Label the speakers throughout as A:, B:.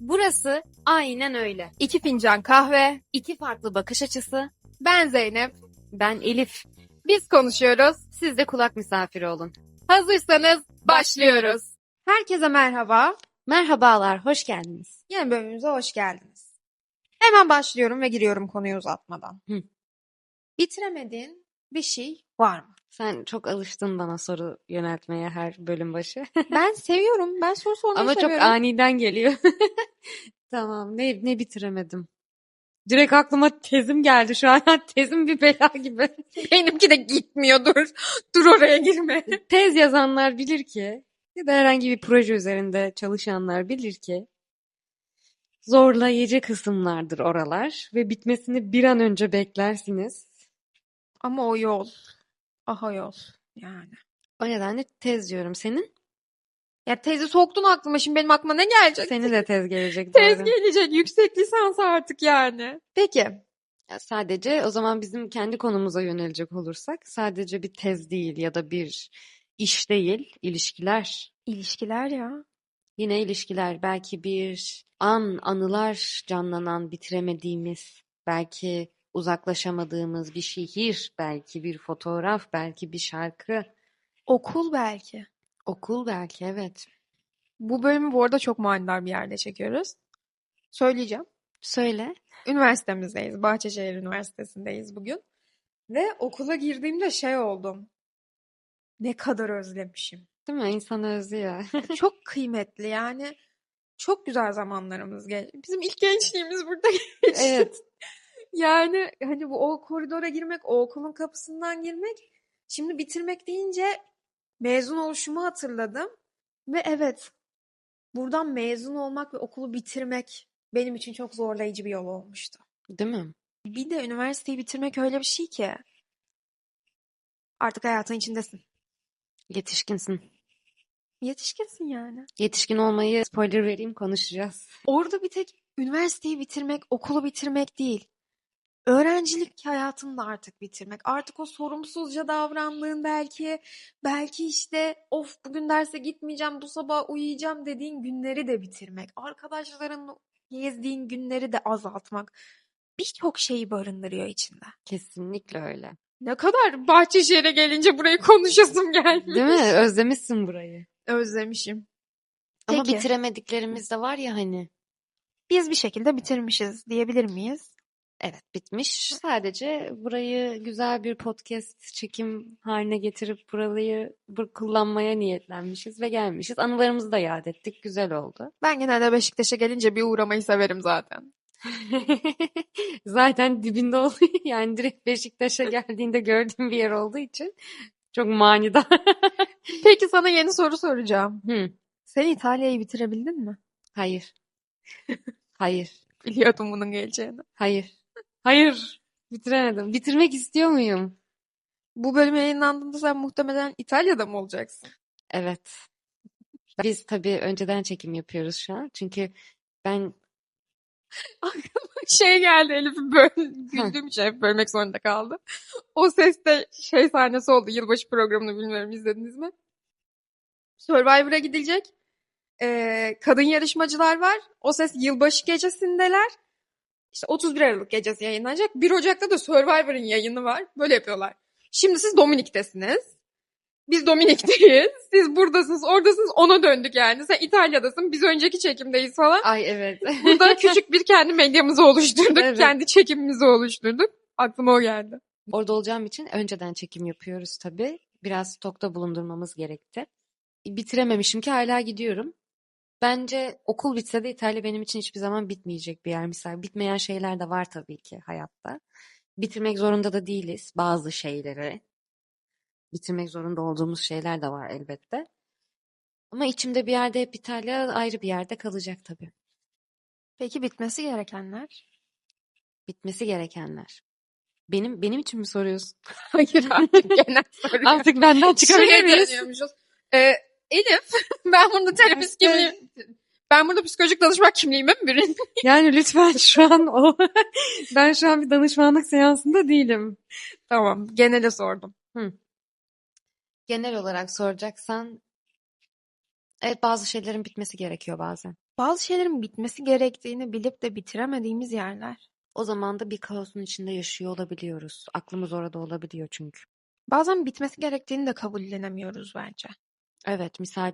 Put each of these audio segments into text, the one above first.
A: Burası aynen öyle.
B: İki fincan kahve.
A: İki farklı bakış açısı.
B: Ben Zeynep.
A: Ben Elif.
B: Biz konuşuyoruz.
A: Siz de kulak misafiri olun.
B: Hazırsanız başlıyoruz. Herkese merhaba.
A: Merhabalar, hoş geldiniz.
B: Yeni bölümümüze hoş geldiniz. Hemen başlıyorum ve giriyorum konuyu uzatmadan.
A: Hı.
B: Bitiremediğin bir şey var mı?
A: Sen çok alıştın bana soru yöneltmeye her bölüm başı.
B: Ben seviyorum. Ben soru sormayı
A: Ama çok
B: seviyorum.
A: aniden geliyor. Tamam, ne ne bitiremedim. Direkt aklıma tezim geldi şu an. Tezim bir bela gibi.
B: Benimki de gitmiyor dur. Dur oraya girme.
A: Tez yazanlar bilir ki ya da herhangi bir proje üzerinde çalışanlar bilir ki zorlayıcı kısımlardır oralar ve bitmesini bir an önce beklersiniz.
B: Ama o yol. Aha yol. Yani.
A: O nedenle tez diyorum. Senin?
B: Ya tezi soktun aklıma. Şimdi benim aklıma ne gelecek?
A: Senin de tez gelecek
B: Tez
A: doğru.
B: gelecek. Yüksek lisans artık yani. Peki.
A: Ya Sadece o zaman bizim kendi konumuza yönelecek olursak sadece bir tez değil ya da bir iş değil, ilişkiler.
B: İlişkiler ya.
A: Yine ilişkiler, belki bir an, anılar canlanan, bitiremediğimiz, belki uzaklaşamadığımız bir şehir, belki bir fotoğraf, belki bir şarkı,
B: Okul belki.
A: okul belki evet.
B: Bu bölümü bu arada çok manidar bir yerde çekiyoruz. Söyleyeceğim.
A: Söyle.
B: Üniversitemizdeyiz. Bahçeşehir Üniversitesi'ndeyiz bugün. Ve okula girdiğimde şey oldum. Ne kadar özlemişim.
A: Değil mi? İnsan özlüyor.
B: Çok kıymetli yani. Çok güzel zamanlarımız geçti. Bizim ilk gençliğimiz burada geçti.
A: Evet.
B: Yani hani bu o koridora girmek, o okulun kapısından girmek, şimdi bitirmek deyince mezun oluşumu hatırladım. Ve evet, buradan mezun olmak ve okulu bitirmek benim için çok zorlayıcı bir yol olmuştu.
A: Değil mi?
B: Bir de üniversiteyi bitirmek öyle bir şey ki artık hayatın içindesin.
A: Yetişkinsin.
B: Yetişkinsin yani.
A: Yetişkin olmayı spoiler vereyim konuşacağız.
B: Orada bir tek üniversiteyi bitirmek, okulu bitirmek değil. Öğrencilik hayatını da artık bitirmek. Artık o sorumsuzca davrandığın belki, belki işte of bugün derse gitmeyeceğim, bu sabah uyuyacağım dediğin günleri de bitirmek. Arkadaşlarınla gezdiğin günleri de azaltmak. Birçok şeyi barındırıyor içinde.
A: Kesinlikle öyle.
B: Ne kadar Bahçeşehir'e gelince burayı konuşasım gelmiş.
A: Değil mi? Özlemişsin burayı.
B: Özlemişim.
A: Ama
B: Peki.
A: bitiremediklerimiz de var ya hani.
B: Biz bir şekilde bitirmişiz diyebilir miyiz?
A: Evet bitmiş. Sadece burayı güzel bir podcast çekim haline getirip burayı bur- kullanmaya niyetlenmişiz ve gelmişiz. Anılarımızı da yad ettik. Güzel oldu.
B: Ben genelde Beşiktaş'a gelince bir uğramayı severim zaten.
A: Zaten dibinde oluyor. Yani direkt Beşiktaş'a geldiğinde gördüğüm bir yer olduğu için çok manidar.
B: Peki sana yeni soru soracağım.
A: Hı,
B: Sen İtalya'yı bitirebildin mi?
A: hayır. Hayır.
B: Biliyordum bunun geleceğini.
A: Hayır. Hayır. Bitiremedim. Bitirmek istiyor muyum?
B: Bu bölüm yayınlandığında sen muhtemelen İtalya'da mı olacaksın?
A: Evet. Biz tabii önceden çekim yapıyoruz şu an. Çünkü ben
B: Şey geldi Elif'i böl güldüğüm hep bölmek zorunda kaldı. O seste şey sahnesi oldu. Yılbaşı programını bilmiyorum izlediniz mi? Survivor'a gidilecek. Ee, kadın yarışmacılar var. O ses yılbaşı gecesindeler. İşte 31 Aralık gecesi yayınlanacak. 1 Ocak'ta da Survivor'ın yayını var. Böyle yapıyorlar. Şimdi siz Dominik'tesiniz. Biz Dominik'teyiz. Siz buradasınız, oradasınız. Ona döndük yani. Sen İtalya'dasın. Biz önceki çekimdeyiz falan.
A: ay evet.
B: Burada küçük bir kendi medyamızı oluşturduk.
A: Evet.
B: Kendi çekimimizi oluşturduk. Aklıma o geldi.
A: Orada olacağım için önceden çekim yapıyoruz tabii. Biraz stokta bulundurmamız gerekti. Bitirememişim ki hala gidiyorum. Bence okul bitse de İtalya benim için hiçbir zaman bitmeyecek bir yer. Misal bitmeyen şeyler de var tabii ki hayatta. Bitirmek zorunda da değiliz bazı şeyleri. Bitirmek zorunda olduğumuz şeyler de var elbette. Ama içimde bir yerde hep İtalya ayrı bir yerde kalacak tabii.
B: Peki bitmesi gerekenler?
A: Bitmesi gerekenler. Benim benim için mi soruyorsun?
B: Hayır artık genel soru.
A: Artık benden çıkabilir miyiz?
B: Ee, Elif, ben burada terapist kimliğim, ben burada psikolojik danışmak kimliğime mi bürün?
A: Yani lütfen şu an o ben şu an bir danışmanlık seansında değilim.
B: tamam, genele sordum.
A: Genel olarak soracaksan Evet bazı şeylerin bitmesi gerekiyor bazen.
B: Bazı şeylerin bitmesi gerektiğini bilip de bitiremediğimiz yerler.
A: O zaman da bir kaosun içinde yaşıyor olabiliyoruz. Aklımız orada olabiliyor çünkü.
B: Bazen bitmesi gerektiğini de kabullenemiyoruz bence.
A: Evet misal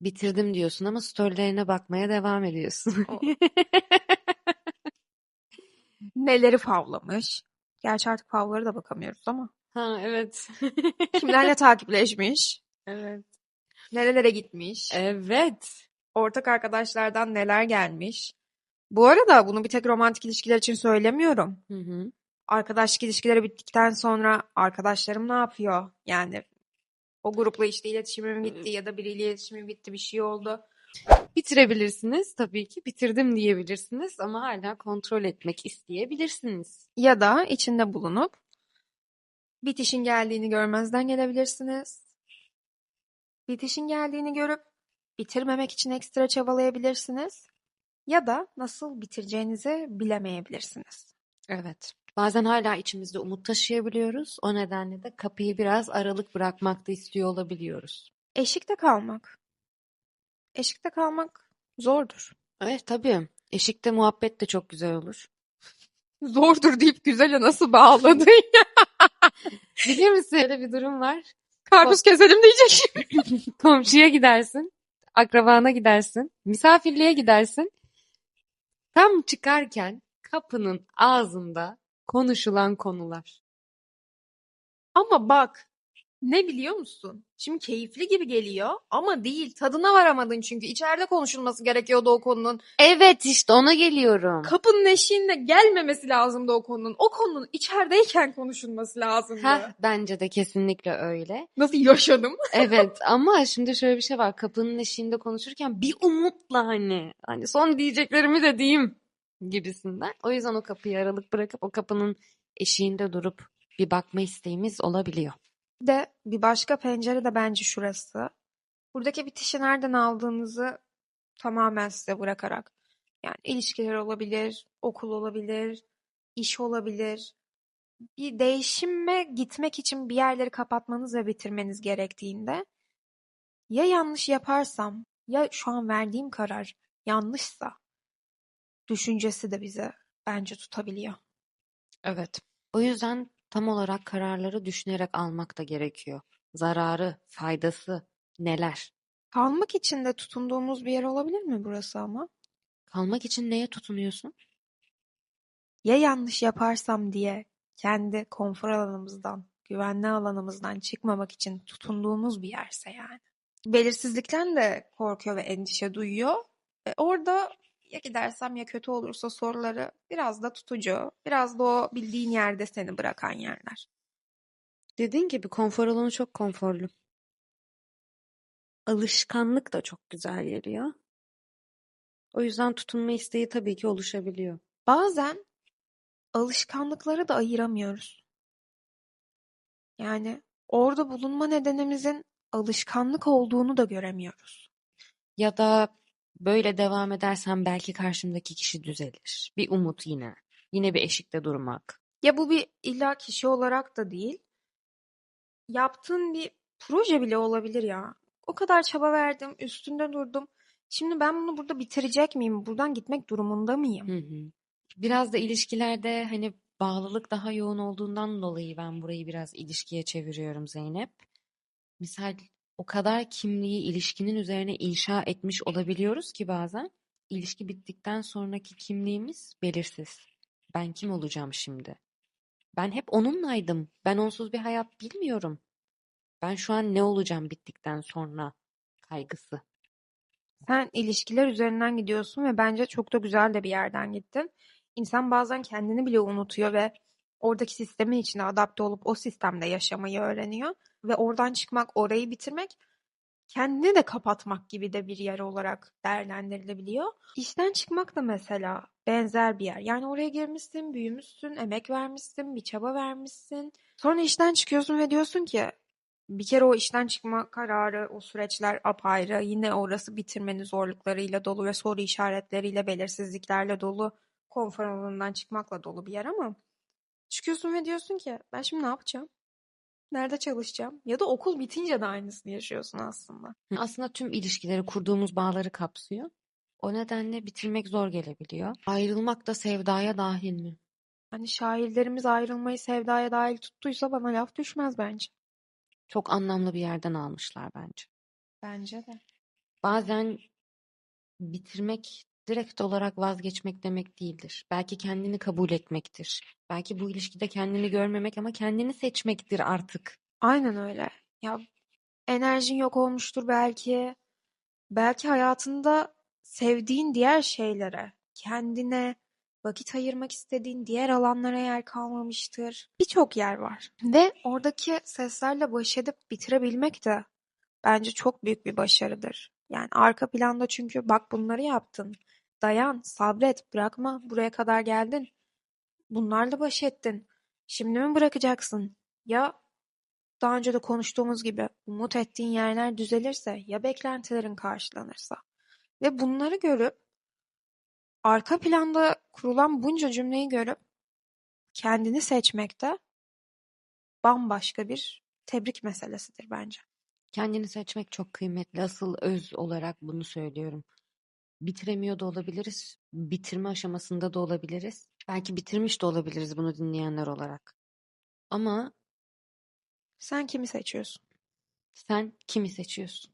A: bitirdim diyorsun ama storylerine bakmaya devam ediyorsun.
B: O- Neleri favlamış. Gerçi artık favlara da bakamıyoruz ama.
A: Ha evet.
B: Kimlerle takipleşmiş.
A: Evet.
B: Nerelere gitmiş.
A: Evet.
B: Ortak arkadaşlardan neler gelmiş. Bu arada bunu bir tek romantik ilişkiler için söylemiyorum.
A: Hı hı.
B: Arkadaşlık ilişkileri bittikten sonra arkadaşlarım ne yapıyor? Yani o grupla işte iletişimim bitti ya da biriyle iletişimim bitti bir şey oldu.
A: Bitirebilirsiniz tabii ki. Bitirdim diyebilirsiniz ama hala kontrol etmek isteyebilirsiniz.
B: Ya da içinde bulunup bitişin geldiğini görmezden gelebilirsiniz. Bitişin geldiğini görüp bitirmemek için ekstra çabalayabilirsiniz. Ya da nasıl bitireceğinizi bilemeyebilirsiniz.
A: Evet. Bazen hala içimizde umut taşıyabiliyoruz. O nedenle de kapıyı biraz aralık bırakmak da istiyor olabiliyoruz.
B: Eşikte kalmak. Eşikte kalmak zordur.
A: Evet tabii. Eşikte muhabbet de çok güzel olur.
B: Zordur deyip güzele nasıl bağladın ya?
A: Bilir misin öyle bir durum var.
B: Karpuz keselim diyecek.
A: Komşuya gidersin, akrabana gidersin, misafirliğe gidersin. Tam çıkarken kapının ağzında konuşulan konular.
B: Ama bak ne biliyor musun? Şimdi keyifli gibi geliyor ama değil. Tadına varamadın çünkü. içeride konuşulması gerekiyordu o konunun.
A: Evet işte ona geliyorum.
B: Kapının eşiğinde gelmemesi lazımdı o konunun. O konunun içerideyken konuşulması lazımdı.
A: Heh, bence de kesinlikle öyle.
B: Nasıl yaşadım?
A: Evet ama şimdi şöyle bir şey var. Kapının eşiğinde konuşurken bir umutla hani hani son diyeceklerimi de diyeyim gibisinden. O yüzden o kapıyı aralık bırakıp o kapının eşiğinde durup bir bakma isteğimiz olabiliyor.
B: De bir başka pencere de bence şurası. Buradaki bitişi nereden aldığınızı tamamen size bırakarak. Yani ilişkiler olabilir, okul olabilir, iş olabilir. Bir değişime gitmek için bir yerleri kapatmanız ve bitirmeniz gerektiğinde ya yanlış yaparsam ya şu an verdiğim karar yanlışsa düşüncesi de bize bence tutabiliyor.
A: Evet. O yüzden tam olarak kararları düşünerek almak da gerekiyor. Zararı, faydası neler?
B: Kalmak için de tutunduğumuz bir yer olabilir mi burası ama?
A: Kalmak için neye tutunuyorsun?
B: Ya yanlış yaparsam diye kendi konfor alanımızdan, güvenli alanımızdan çıkmamak için tutunduğumuz bir yerse yani. Belirsizlikten de korkuyor ve endişe duyuyor. E, orada ya gidersem ya kötü olursa soruları biraz da tutucu, biraz da o bildiğin yerde seni bırakan yerler.
A: Dediğin gibi konfor alanı çok konforlu. Alışkanlık da çok güzel geliyor. O yüzden tutunma isteği tabii ki oluşabiliyor.
B: Bazen alışkanlıkları da ayıramıyoruz. Yani orada bulunma nedenimizin alışkanlık olduğunu da göremiyoruz.
A: Ya da böyle devam edersem belki karşımdaki kişi düzelir. Bir umut yine. Yine bir eşikte durmak.
B: Ya bu bir illa kişi olarak da değil. Yaptığın bir proje bile olabilir ya. O kadar çaba verdim, üstünde durdum. Şimdi ben bunu burada bitirecek miyim? Buradan gitmek durumunda mıyım?
A: Hı hı. Biraz da ilişkilerde hani bağlılık daha yoğun olduğundan dolayı ben burayı biraz ilişkiye çeviriyorum Zeynep. Misal o kadar kimliği ilişkinin üzerine inşa etmiş olabiliyoruz ki bazen ilişki bittikten sonraki kimliğimiz belirsiz. Ben kim olacağım şimdi? Ben hep onunlaydım. Ben onsuz bir hayat bilmiyorum. Ben şu an ne olacağım bittikten sonra kaygısı.
B: Sen ilişkiler üzerinden gidiyorsun ve bence çok da güzel de bir yerden gittin. İnsan bazen kendini bile unutuyor ve oradaki sistemin içine adapte olup o sistemde yaşamayı öğreniyor. Ve oradan çıkmak, orayı bitirmek kendini de kapatmak gibi de bir yer olarak değerlendirilebiliyor. İşten çıkmak da mesela benzer bir yer. Yani oraya girmişsin, büyümüşsün, emek vermişsin, bir çaba vermişsin. Sonra işten çıkıyorsun ve diyorsun ki bir kere o işten çıkma kararı, o süreçler apayrı. Yine orası bitirmenin zorluklarıyla dolu ve soru işaretleriyle, belirsizliklerle dolu, konfor alanından çıkmakla dolu bir yer ama çıkıyorsun ve diyorsun ki ben şimdi ne yapacağım? Nerede çalışacağım? Ya da okul bitince de aynısını yaşıyorsun aslında.
A: Aslında tüm ilişkileri, kurduğumuz bağları kapsıyor. O nedenle bitirmek zor gelebiliyor. Ayrılmak da sevdaya dahil mi?
B: Hani şairlerimiz ayrılmayı sevdaya dahil tuttuysa bana laf düşmez bence.
A: Çok anlamlı bir yerden almışlar bence.
B: Bence de.
A: Bazen bitirmek direkt olarak vazgeçmek demek değildir. Belki kendini kabul etmektir. Belki bu ilişkide kendini görmemek ama kendini seçmektir artık.
B: Aynen öyle. Ya enerjin yok olmuştur belki. Belki hayatında sevdiğin diğer şeylere, kendine vakit ayırmak istediğin diğer alanlara yer kalmamıştır. Birçok yer var. Ve oradaki seslerle baş edip bitirebilmek de bence çok büyük bir başarıdır. Yani arka planda çünkü bak bunları yaptın. Dayan, sabret, bırakma. Buraya kadar geldin. Bunlarla baş ettin. Şimdi mi bırakacaksın? Ya daha önce de konuştuğumuz gibi umut ettiğin yerler düzelirse ya beklentilerin karşılanırsa ve bunları görüp arka planda kurulan bunca cümleyi görüp kendini seçmekte bambaşka bir tebrik meselesidir bence.
A: Kendini seçmek çok kıymetli. Asıl öz olarak bunu söylüyorum. Bitiremiyor da olabiliriz. Bitirme aşamasında da olabiliriz. Belki bitirmiş de olabiliriz bunu dinleyenler olarak. Ama
B: Sen kimi seçiyorsun?
A: sen kimi seçiyorsun?